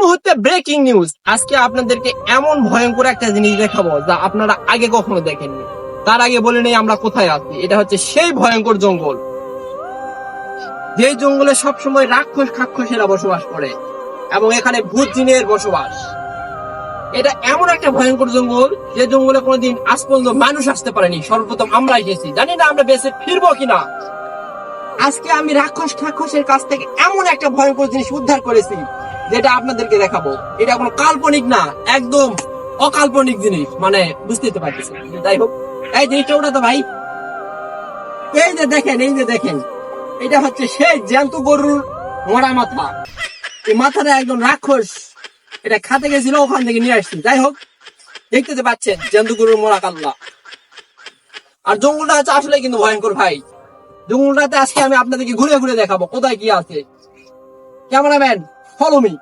মুহূর্তে breaking news আজকে আপনাদেরকে এমন ভয়ঙ্কর একটা জিনিস দেখাবো যা আপনারা আগে কখনো দেখেননি। তার আগে বলে নেই আমরা কোথায় আছি। এটা হচ্ছে সেই ভয়ঙ্কর জঙ্গল। যে জঙ্গলে সবসময় রাক্ষস খাক্ষসেরা বসবাস করে এবং এখানে ভূত জিনের বসবাস। এটা এমন একটা ভয়ঙ্কর জঙ্গল, যে জঙ্গলে কোনোদিন আজ পর্যন্ত মানুষ আসতে পারেনি। সর্বপ্রথম আমরা এসেছি। জানি না আমরা বেঁচে ফিরবো কিনা। আজকে আমি রাক্ষস ঠাক্ষসের কাছ থেকে এমন একটা ভয়ঙ্কর জিনিস উদ্ধার করেছি যেটা আপনাদেরকে দেখাবো। এটা কোনো কাল্পনিক না, একদম অকাল্পনিক জিনিস মানে বুঝতে পারতেছি যাই হোক, এই জিনিসটা ওটা তো ভাই। এই যে দেখেন, এই যে দেখেন, এটা হচ্ছে সেই জ্যান্ত গরুর মরা মাথা। এই মাথাটা একদম রাক্ষস। এটা খাতে গেছিল, ওখান থেকে নিয়ে আসছি। যাই হোক দেখতে তো পাচ্ছেন, জ্যান্ত গরুর মরা কাল্লা। আর জঙ্গলটা হচ্ছে আসলে কিন্তু ভয়ঙ্কর ভাই। জঙ্গলটাতে আজকে আমি আপনাদেরকে ঘুরে ঘুরে দেখাবো, কোথায় কি আছে। Cameraman follow me